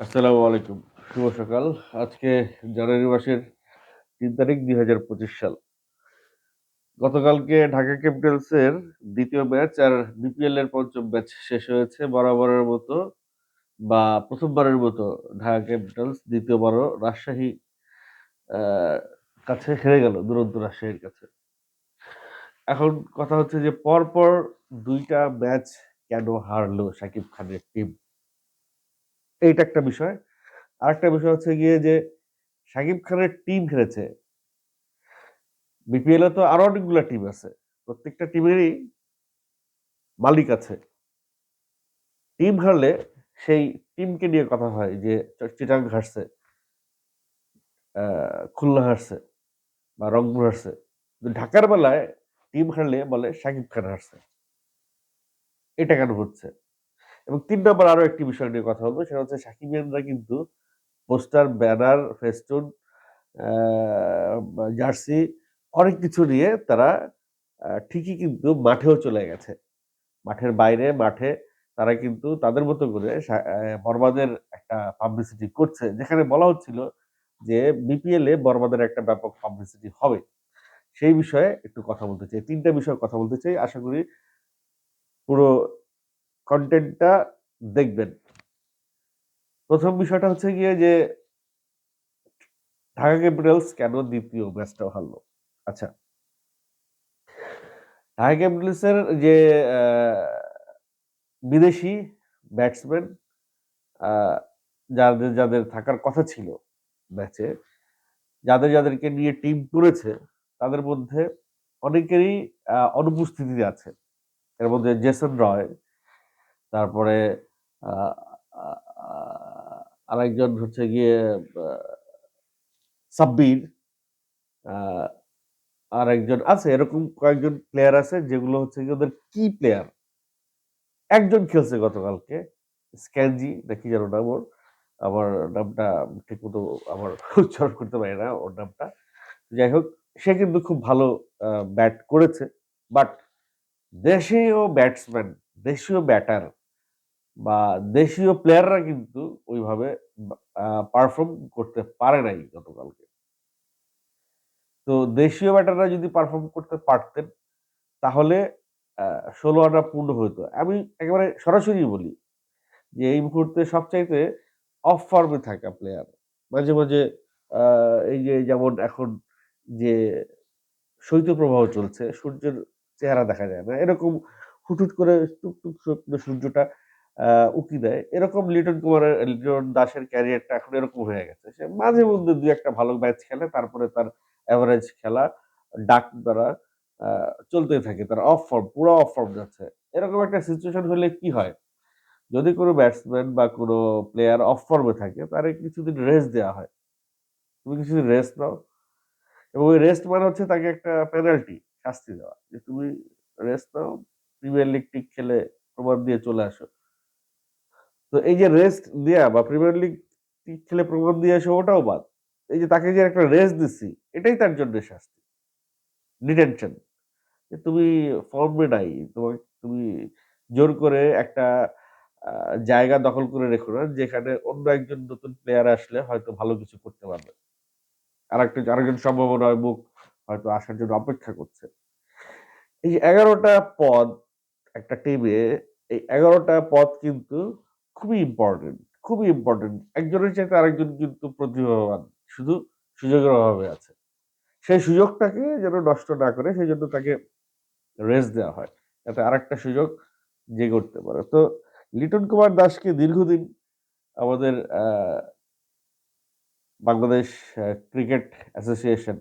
আসসালামু আলাইকুম। শুভ সকাল। আজকে জানুয়ারি মাসের তিন তারিখ, দুই হাজার পঁচিশ সাল। গতকালকে ঢাকা ক্যাপিটালসের দ্বিতীয় ম্যাচ আর বিপিএল এর পঞ্চম ম্যাচ শেষ হয়েছে। বরাবরের মতো বা প্রথমবারের মতো ঢাকা ক্যাপিটালস দ্বিতীয়বারও রাজশাহী কাছে হেরে গেল, দুরন্ত রাজশাহীর কাছে। এখন কথা হচ্ছে যে পরপর দুইটা ম্যাচ কেন হারলো সাকিব খানের টিম এইটা একটা বিষয়। আরেকটা বিষয় হচ্ছে গিয়ে যে সাকিব খানের টিম হেরেছে। বিপিএল এ তো আরও অনেকগুলো টিম আছে। প্রত্যেকটা টিমেরই মালিক আছে। টিম হারলে সেই টিমকে নিয়ে কথা হয় যে চিটাং হারছে খুলনা হারছে বা রংপুর হারছে। ঢাকার বেলায় টিম হারলে বলে সাকিব খান হারছে। এটা কেন হচ্ছে? এবং তিন নম্বর আরও একটি বিষয় নিয়ে কথা বলব সেটা হচ্ছে সাকিবিয়ানরা কিন্তু পোস্টার ব্যানার ফেস্টুন জার্সি অনেক কিছু নিয়ে তারা ঠিকই কিন্তু মাঠেও চলে গেছে। মাঠের বাইরে মাঠে তারা কিন্তু তাদের মতো করে আহ, একটা পাবলিসিটি করছে যেখানে বলা হচ্ছিল যে বিপিএল এ বর্বাদের একটা ব্যাপক পাবলিসিটি হবে। সেই বিষয়ে একটু কথা বলতে চাই তিনটা বিষয়ে কথা বলতে চাই। আশা করি কন্টেন্টটা দেখবেন। প্রথম বিষয়টা হচ্ছে গিয়ে যে, ঢাকা ক্যাপিটালস কেন দ্বিতীয় ম্যাচটাও হারলো আচ্ছা। ঢাকা ক্যাপিটালসের যে বিদেশি ব্যাটসম্যান যাদের যাদের থাকার কথা ছিল ম্যাচে যাদের, যাদেরকে নিয়ে টিম করেছে, তাদের মধ্যে অনেকেরই অনুপস্থিতি আছে। এর মধ্যে জেসন রয় তারপরে আরেকজন হচ্ছে গিয়ে সাব্বির আর একজন আছে, এরকম কয়েকজন প্লেয়ার আছে যেগুলো হচ্ছে গিয়ে ওদের কি প্লেয়ার একজন খেলছে গতকালকে স্ক্যানজি নাকি যেন নাম ওর, আমার নামটা ঠিক মতো আমার উচ্চারণ করতে পারি না ওর নামটা। যাই হোক, সে কিন্তু খুব ভালো ব্যাট করেছে বাট দেশীয় ব্যাটসম্যান দেশীয় ব্যাটার বা দেশীয় প্লেয়াররা কিন্তু ওইভাবে পারফর্ম করতে পারে নাই গতকালকে। তো দেশীয় ব্যাটাররা যদি পারফর্ম করতে পারতেন, তাহলে ষোলো আনা পূর্ণ হতো। আমি একেবারে সরাসরি বলি যে, এই মুহূর্তে সবচাইতে অফ ফর্মে থাকা প্লেয়ার মাঝে মাঝে এই যে, যেমন এখন যে, শৈত্যপ্রবাহ চলছে, সূর্যের চেহারা দেখা যায় না, এরকম হুটহুট করে টুকটুক সূর্যটা উকি দেয়। এরকম লিটন কুমারের, লিটন দাসের ক্যারিয়ারটা এখন এরকম হয়ে গেছে। সে মাঝে মধ্যে দুই একটা ভালো ম্যাচ খেলে, তারপরে তার অ্যাভারেজ খেলা, ডাক দ্বারা চলতেই থাকে। তার অফ ফর্ম পুরো অফ ফর্ম যাচ্ছে। এরকম একটা সিচুয়েশন হলে কি হয়? যদি কোনো ব্যাটসম্যান বা কোনো প্লেয়ার অফ ফর্মে থাকে, তারে কিছুদিন রেস্ট দেওয়া হয়। তুমি কিছুদিন রেস্ট নাও। এবং ওই রেস্ট মানে হচ্ছে তাকে একটা পেনাল্টি শাস্তি দেওয়া। যে তুমি রেস্ট নাও প্রিমিয়ার লিগ টিক খেলে প্রমাণ দিয়ে চলে আসো। তো এই যে রেস্ট দেয়া বা প্রিমিয়ার লিগ টিক খেলে প্রমাণ দিয়ে আসো, ওটাও বাদ। এই যে তাকে যে একটা রেস্ট দিচ্ছি এটাই তার জন্য শাস্তি। ডিটেনশন তুমি ফর্মে নাই, তোমাকে তুমি জোর করে একটা জায়গা দখল করে রেখো না, যেখানে অন্য একজন নতুন প্লেয়ার আসলে হয়তো ভালো কিছু করতে পারবে। আরেকটা, আরেকজন সম্ভাবনা মুখ হয়তো আসার জন্য অপেক্ষা করছে। এই এগারোটা পদ একটা টিমে এই এগারোটা পদ কিন্তু খুবই ইম্পর্টেন্ট খুবই ইম্পর্টেন্ট একজনের চাইতে আরেকজন কিন্তু প্রতিভাবান, শুধু সুযোগের অভাবে আছে। সেই সুযোগটাকে যেন নষ্ট না করে সেই জন্য তাকে রেস্ট দেওয়া হয়। যাতে আরেকটা সুযোগ যে করতে পারে। তো লিটন কুমার দাসকে দীর্ঘদিন আমাদের বাংলাদেশ ক্রিকেট অ্যাসোসিয়েশন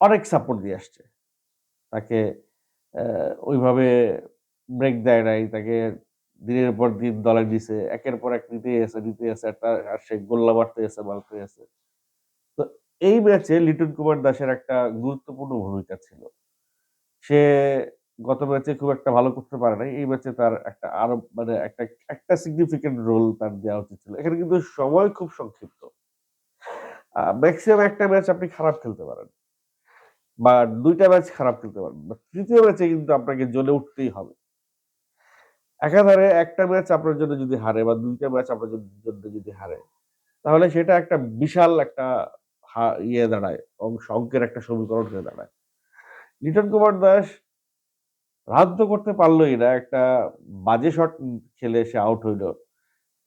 অনেক সাপোর্ট দিয়ে আসছে। তাকে ওইভাবে ব্রেক দেয় নাই, তাকে দিনের পর দিন দলে দিছে, একের পর এক নিতে এসে নিতে এসে একটা আর সে গোল্লা মারতে এসে মারতে এসে তো এই ম্যাচে লিটন কুমার দাসের একটা গুরুত্বপূর্ণ ভূমিকা ছিল। সে গত ম্যাচে খুব একটা ভালো করতে পারে নাই, এই ম্যাচে তার একটা আরও মানে একটা একটা সিগনিফিকেন্ট রোল তার দেওয়া উচিত ছিল। এখানে কিন্তু সময় খুব সংক্ষিপ্ত। ম্যাক্সিমাম একটা ম্যাচ আপনি খারাপ খেলতে পারেন। বা দুইটা ম্যাচ খারাপ খেলতে পারেন বা তৃতীয় ম্যাচে কিন্তু আপনাকে জ্বলে উঠতেই হবে। একাধারে একটা ম্যাচ আপনার জন্য যদি হারে বা দুইটা ম্যাচ আপনার জন্য যদি হারে, তাহলে সেটা একটা বিশাল একটা ইয়ে দাঁড়ায় অঙ্কের একটা সমীকরণ হয়ে দাঁড়ায়। লিটন কুমার দাস রান তো করতে পারলোই না, একটা বাজে শট খেলে সে আউট হইল।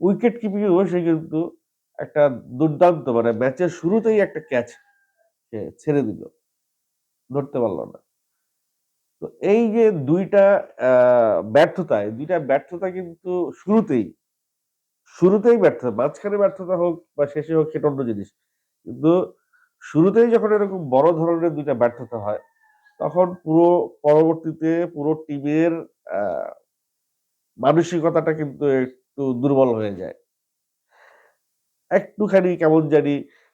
উইকেট কিপিং সে কিন্তু একটা দুর্দান্ত মানে ম্যাচের শুরুতেই একটা ক্যাচ ছেড়ে দিল। ধরতে পারল না। তো এই যে দুইটা ব্যর্থতায়, দুইটা ব্যর্থতা কিন্তু শুরুতেই শুরুতেই ব্যর্থতা, মাঝখানে ব্যর্থতা হোক বা শেষে হোক সেটা অন্য জিনিস। কিন্তু শুরুতেই যখন এরকম বড় ধরনের দুইটা ব্যর্থতা হয়, তখন পুরো পরবর্তীতে পুরো টিমের মানসিকতাটা কিন্তু একটু দুর্বল হয়ে যায়। একটুখানি কেমন জানি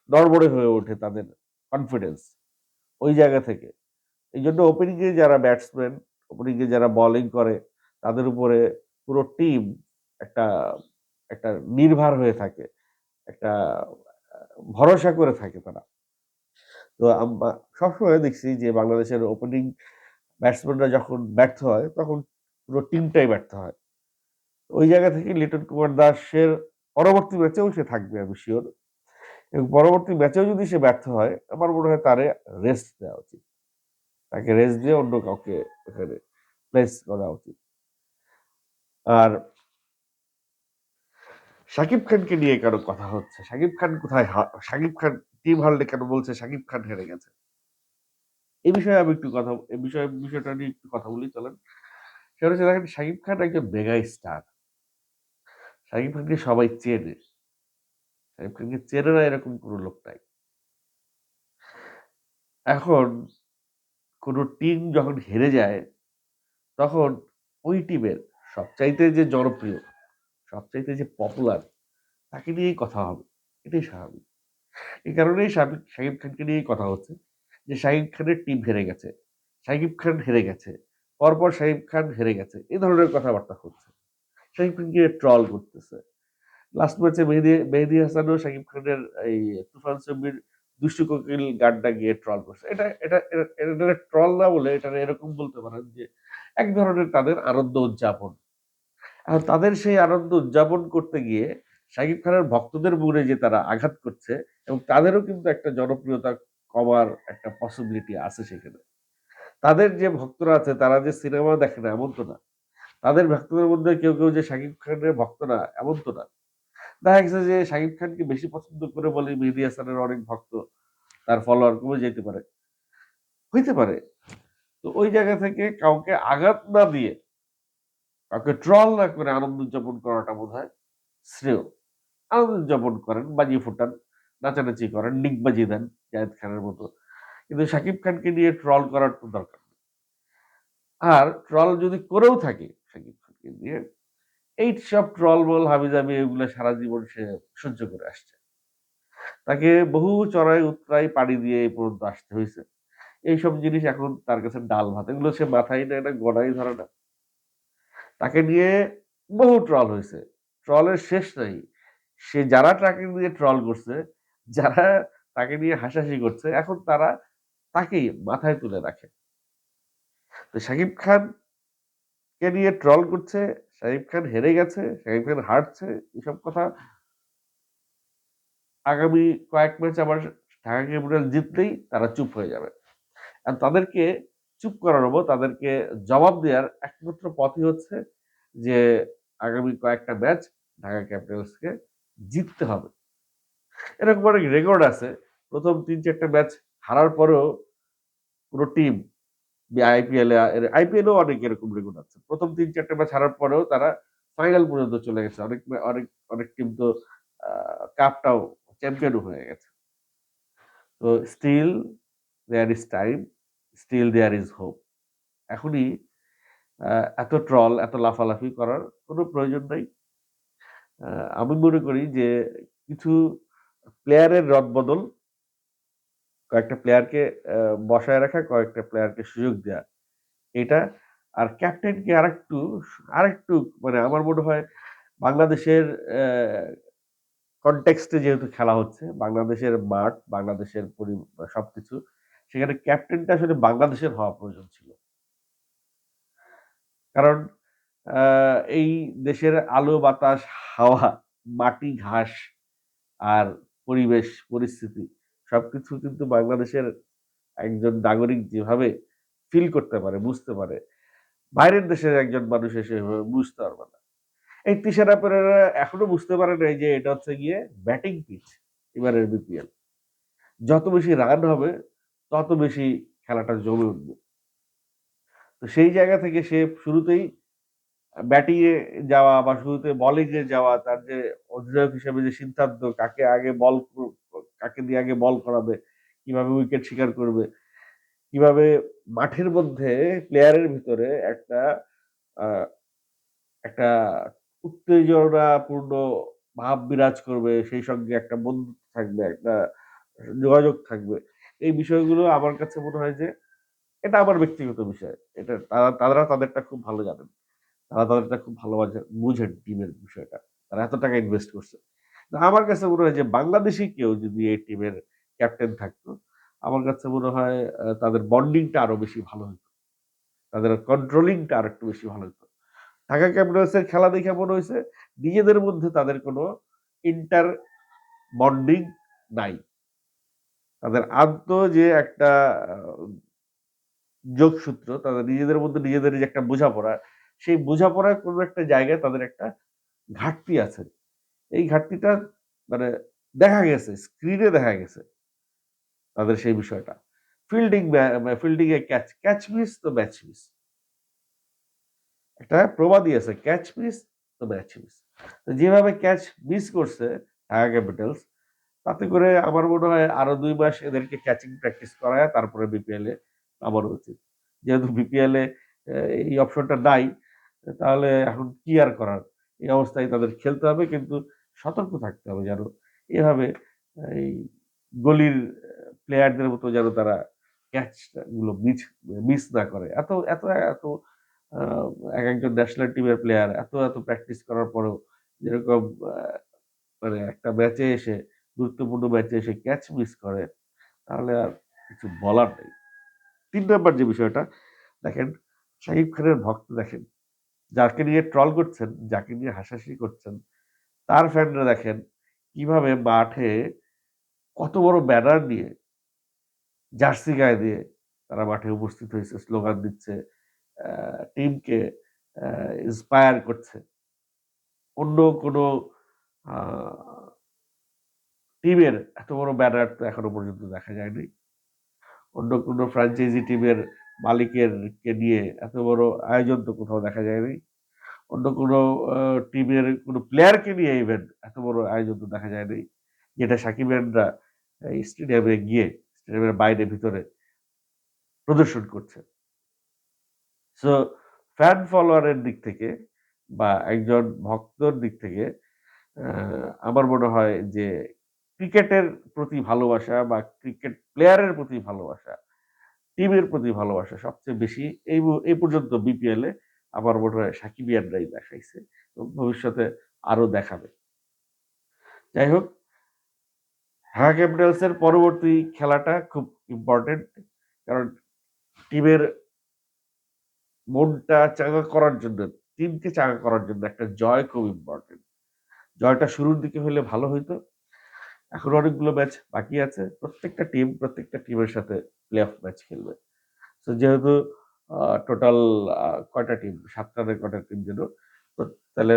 নড়বড়ে হয়ে ওঠে তাদের কনফিডেন্স ওই জায়গা থেকে। এই জন্য ওপেনিংয়ে যারা ব্যাটসম্যান ওপেনিংয়ে যারা বলিং করে, তাদের উপরে পুরো টিম একটা একটা নির্ভর হয়ে থাকে, একটা ভরসা করে থাকে তারা। তো আমরা সবসময় দেখছি যে বাংলাদেশের ওপেনিং ব্যাটসম্যানরা যখন ব্যর্থ হয়, তখন পুরো টিমটাই ব্যর্থ হয়। ওই জায়গা থেকে লিটন কুমার দাসের পরবর্তী ম্যাচেও সে থাকবে, আমি শিওর পরবর্তী ম্যাচেও যদি সে ব্যর্থ হয়, আমার মনে হয় তারে রেস্ট দেওয়া উচিত। তাকে রেস্ট দিয়ে অন্য কাউকে এখানে প্লেস করা উচিত। আর শাকিব খানকে নিয়ে কেন কথা হচ্ছে? শাকিব খান কোথায় শাকিব খান টিম হারলে কেন বলছে শাকিব খান হেরে গেছে? এই বিষয়ে আমি একটু কথা এই বিষয়ে, বিষয়টা নিয়ে একটু কথা বলি, চলেন। সেটা হচ্ছে দেখেন, শাকিব খান একজন মেগা স্টার শাকিব খানকে সবাই চেনে। খানকে চেনে না এরকম কোনো লোক নাই। এখন কোনো টিম যখন হেরে যায়, তখন ওই টিমের সবচাইতে যে জনপ্রিয়, সবচাইতে যে পপুলার তাকে নিয়েই কথা হবে। এটাই স্বাভাবিক। এই কারণেই শাকিব শাকিব খানকে নিয়েই কথা হচ্ছে যে শাকিব খানের টিম হেরে গেছে, শাকিব খান হেরে গেছে, পরপর শাকিব খান হেরে গেছে এই ধরনের কথাবার্তা হচ্ছে। শাকিব খানকে ট্রল করতেছে। লাস্ট ম্যাচে মেহেদি মেহেদি হাসানও শাকিব খানের এই তুফান ছবির দুষ্টু কোকিল গানটা গিয়ে ট্রল করছে। এটা এটা, এটা- ট্রল না বলে এটা এরকম বলতে পারেন যে এক ধরনের তাদের আনন্দ উদযাপন। এখন তাদের সেই আনন্দ উদযাপন করতে গিয়ে শাকিব খানের ভক্তদের মনে যে তারা আঘাত করছে এবং তাদেরও কিন্তু একটা জনপ্রিয়তা কমার একটা পসিবিলিটি আছে সেখানে। তাদের যে ভক্তরা আছে তারা যে সিনেমা দেখে না এমন তো না। তাদের ভক্তদের মধ্যে কেউ কেউ যে শাকিব খানের ভক্ত না এমন তো না। দেখা গেছে যে শাকিব খানকে বেশি পছন্দ করে বলে মেহেদি হাসানের অনেক ভক্ত, তার ফলোয়ার কমে যেতে পারে। হইতে পারে। তো ওই জায়গা থেকে কাউকে আঘাত না দিয়ে, কাউকে ট্রল না করে আনন্দ উদযাপন করাটা বোধ হয় শ্রেয়। আনন্দ উদযাপন করেন, বাজিয়ে ফুটান, নাচানাচি করেন ডিগবাজি দেন জায়েদ খানের মতো। কিন্তু শাকিব খানকে নিয়ে ট্রল করার তো দরকার নেই। আর ট্রল যদি করেও থাকে, শাকিব খানকে নিয়ে এই সব ট্রল বল হাবিজাবি এগুলো সারা জীবন সে সহ্য করে আসছে। তাকে বহু চড়াই উতরাই পাড়ি দিয়ে এই পর্যন্ত আসতে হয়েছে। এইসব জিনিস এখন তার কাছে ডাল ভাত, এগুলো সে মাথায় না, গড়াই ধরে না। তাকে নিয়ে বহু ট্রল হয়েছে। ট্রলের শেষ নাই। সে যারা তাকে নিয়ে ট্রল করছে, যারা তাকে নিয়ে হাসাহাসি করছে, এখন তারা তাকেই মাথায় তুলে রাখে। তো শাকিব খান কে নিয়ে ট্রল করছে শাকিব খান হেরে গেছে শাকিব খান হারছে, এসব কথা আগামী কয়েক ম্যাচ আবার ঢাকা ক্যাপিটাল জিতলেই তারা চুপ হয়ে যাবে। আর তাদেরকে চুপ করানো তাদেরকে জবাব দেওয়ার একমাত্র পথই হচ্ছে যে আগামী কয়েকটা ম্যাচ ঢাকা ক্যাপিটালসকে জিততে হবে। এরকম অনেক রেকর্ড আছে। প্রথম তিন চারটা ম্যাচ হারার পরেও পুরো টিম আইপিএল আইপিএলও অনেক এরকম রেকর্ড আছে। প্রথম তিন, চারটে ম্যাচ হারার পরেও তারা ফাইনাল পর্যন্ত চলে গেছে। অনেক অনেক অনেক টিম তো কাপটাও চ্যাম্পিয়নও হয়ে গেছে। তো still there is time still there is hope এখনই এত ট্রল এত লাফালাফি করার কোনো প্রয়োজন নেই। আমি মনে করি যে কিছু প্লেয়ারের রদবদল কয়েকটা প্লেয়ারকে বসায় রাখা, কয়েকটা প্লেয়ারকে সুযোগ দেওয়া এটা, আর ক্যাপ্টেনকে আরেকটু আরেকটু মানে আমার মনে হয় বাংলাদেশের কনটেক্সটে যেহেতু খেলা হচ্ছে, বাংলাদেশের মাঠ, বাংলাদেশের পরি সব কিছু সেখানে ক্যাপ্টেনটা আসলে বাংলাদেশের হওয়া প্রয়োজন ছিল। কারণ এই দেশের আলো, বাতাস, হাওয়া, মাটি, ঘাস, আর পরিবেশ, পরিস্থিতি সবকিছু কিন্তু বাংলাদেশের একজন নাগরিক যেভাবে ফিল করতে পারে, বুঝতে পারে। বাইরের দেশের একজন মানুষ এসে বুঝতে পারবে না। এই তিশারা পেরেরা এখনও বুঝতে পারে নাই যে এটা হচ্ছে গিয়ে ব্যাটিং পিচ এবারের বিপিএল যত বেশি রান হবে, তত বেশি খেলাটা জমে উঠবে। তো সেই জায়গা থেকে সে শুরুতেই ব্যাটিং এ যাওয়া বা শুরুতে বোলিং এ যাওয়া, তার যে অধিনায়ক হিসেবে যে সিদ্ধান্ত, কাকে আগে বল কাকে দিয়ে আগে বল করাবে, কীভাবে উইকেট শিকার করবে, কীভাবে মাঠের মধ্যে প্লেয়ারের ভিতরে একটা একটা উত্তেজনাপূর্ণ ভাব বিরাজ করবে, সেই সঙ্গে একটা বন্ধুত্ব থাকবে, একটা যোগাযোগ থাকবে। এই বিষয়গুলো আমার কাছে মনে হয় যে, এটা আমার ব্যক্তিগত বিষয়। এটা তারা তারা তাদেরটা খুব ভালো জানেন। তারা তাদেরটা খুব ভালো বুঝেন টিমের বিষয়টা। তারা এত টাকা ইনভেস্ট করছে। আমার কাছে মনে হয় যে বাংলাদেশি কেউ যদি এই টিমের ক্যাপ্টেন থাকতো, আমার কাছে মনে হয় তাদের বন্ডিংটা আরও বেশি ভালো হতো তাদের কন্ট্রোলিংটা আর একটু বেশি ভালো হতো ঢাকা ক্যাপিটালসের খেলা দেখে মনে হয়েছে, নিজেদের মধ্যে তাদের কোনো ইন্টার বন্ডিং নাই। তাদের আদ্য যে একটা যোগসূত্র, তাদের নিজেদের মধ্যে নিজেদের যে একটা বোঝাপড়া, সেই বোঝাপড়ার কোনো একটা জায়গায় তাদের একটা ঘাটতি আছে। এই ঘাটতিটা মানে দেখা গেছে স্ক্রিনে দেখা গেছে তাদের সেই বিষয়টা। ফিল্ডিং ফিল্ডিং এ ক্যাচ ক্যাচ মিস তো ম্যাচ মিস একটা প্রবাদই আছে ক্যাচ মিস তো ম্যাচ মিস যেভাবে ক্যাচ মিস করছে ঢাকা ক্যাপিটালস তাতে করে আমার মনে হয় আরও দুই মাস এদেরকে ক্যাচিং প্র্যাকটিস করায়, তারপরে বিপিএল এ নামানো উচিত। যেহেতু বিপিএল এ এই অপশনটা নাই, তাহলে এখন কি আর করার? এই অবস্থায় তাদের খেলতে হবে, কিন্তু সতর্ক থাকতে হবে যেন এভাবে, এই গলির প্লেয়ারদের মতো যেন তারা ক্যাচগুলো মিস মিস না করে। এত এত এত এক একজন ন্যাশনাল টিমের প্লেয়ার এত এত প্র্যাকটিস করার পরেও যেরকম মানে একটা ম্যাচে এসে, গুরুত্বপূর্ণ ম্যাচে এসে ক্যাচ মিস করে, তাহলে আর কিছু বলার নেই। তিন নম্বর যে বিষয়টা, দেখেন শাহিব খানের ভক্ত দেখেন, যাকে নিয়ে ট্রল করছেন, যাকে নিয়ে হাসাহাসি করছেন তার ফ্যানরা দেখেন কীভাবে মাঠে কত বড় ব্যানার নিয়ে জার্সি গায়ে দিয়ে তারা মাঠে উপস্থিত হয়েছে স্লোগান দিচ্ছে টিমকে ইন্সপায়ার করছে। অন্য কোনো টিমের এত বড় ব্যানার তো এখনও পর্যন্ত দেখা যায়নি। অন্য কোনো ফ্র্যাঞ্চাইজি টিমের মালিকের কে নিয়ে এত বড় আয়োজন তো কোথাও দেখা যায়নি। অন্য কোনো টিমের কোনো প্লেয়ারকে নিয়ে ইভেন্ট এত বড় আয়োজন তো দেখা যায়নি। যেটা সাকিবেনরা স্টেডিয়ামে গিয়ে স্টেডিয়ামের বাইরে, ভিতরে প্রদর্শন করছে। সো ফ্যান ফলোয়ারের দিক থেকে বা একজন ভক্তর দিক থেকে আমার মনে হয় যে ক্রিকেটের প্রতি ভালোবাসা বা ক্রিকেট প্লেয়ারের প্রতি ভালোবাসা টিমের প্রতি ভালোবাসা সবচেয়ে বেশি এই এই পর্যন্ত বিপিএল আমার মনে হয় সাকিবিয়ানরাই দেখাইছে ভবিষ্যতে আরও দেখাবে। যাই হোক, ঢাকা ক্যাপিটালস এর পরবর্তী খেলাটা খুব ইম্পর্টেন্ট কারণ টিমের মনটা চাঙ্গা করার জন্য, টিমকে চাঙ্গা করার জন্য একটা জয় খুব ইম্পর্টেন্ট জয়টা শুরুর দিকে হলে ভালো হইতো। এখন অনেকগুলো ম্যাচ বাকি আছে। প্রত্যেকটা টিম প্রত্যেকটা টিমের সাথে প্লে অফ ম্যাচ খেলবে। তো যেহেতু টোটাল কয়টা টিম সাতটা কয়টা টিম যেন? তাহলে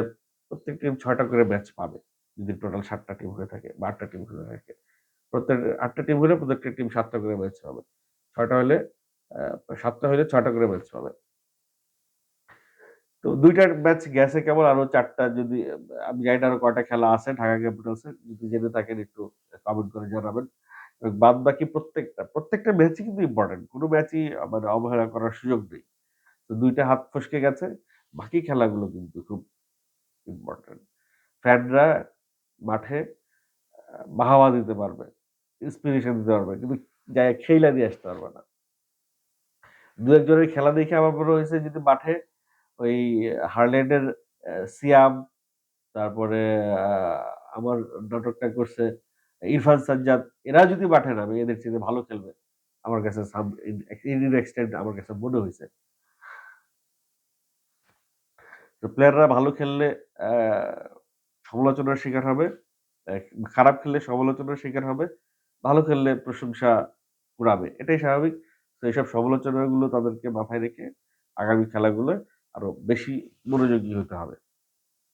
প্রত্যেক টিম ছয়টা করে ম্যাচ পাবে, যদি টোটাল সাতটা টিম হয়ে থাকে বা আটটা টিম হয়ে থাকে। প্রত্যেক, আটটা টিম হলে প্রত্যেকটা টিম সাতটা করে ম্যাচ পাবে। ছয়টা হলে সাতটা হলে ছয়টা করে ম্যাচ পাবে। তো দুইটা ম্যাচ গেছে কেবল আরও চারটা যদি, আমি জানি আরও কয়টা খেলা আছে ঢাকা ক্যাপিটালসে যদি জেনে থাকেন একটু কমেন্ট করে জানাবেন। বাদ বাকি প্রত্যেকটা প্রত্যেকটা ম্যাচই কিন্তু ইম্পর্টেন্ট কোনো ম্যাচই মানে অবহেলা করার সুযোগ নেই। তো দুইটা হাত ফসকে গেছে, বাকি খেলাগুলো কিন্তু খুব ইম্পর্টেন্ট ফ্যানরা মাঠে বাহাবা দিতে পারবে ইন্সপিরেশন দিতে পারবে, কিন্তু যাই খেলা দিয়ে আসতে পারবে না। দু একজনের খেলা দেখে আমার মনে হয়েছে যদি মাঠে ওই হারল্যান্ডের সিয়াম, তারপরে আমার নাটকটা করছে ইরফান সাজ্জাদ, এরা যদি মাঠে নামে এদের চেয়ে ভালো খেলবে। আমার কাছে সাম এক্সটেন্ট আমার কাছে মনে হয়েছে। তো প্লেয়াররা ভালো খেললে সমালোচনার শিকার হবে। খারাপ খেললে সমালোচনার শিকার হবে। ভালো খেললে প্রশংসা কুড়াবে। এটাই স্বাভাবিক। তো এইসব সমালোচনাগুলো তাদেরকে মাথায় রেখে আগামী খেলাগুলো আরও বেশি মনোযোগী হতে হবে।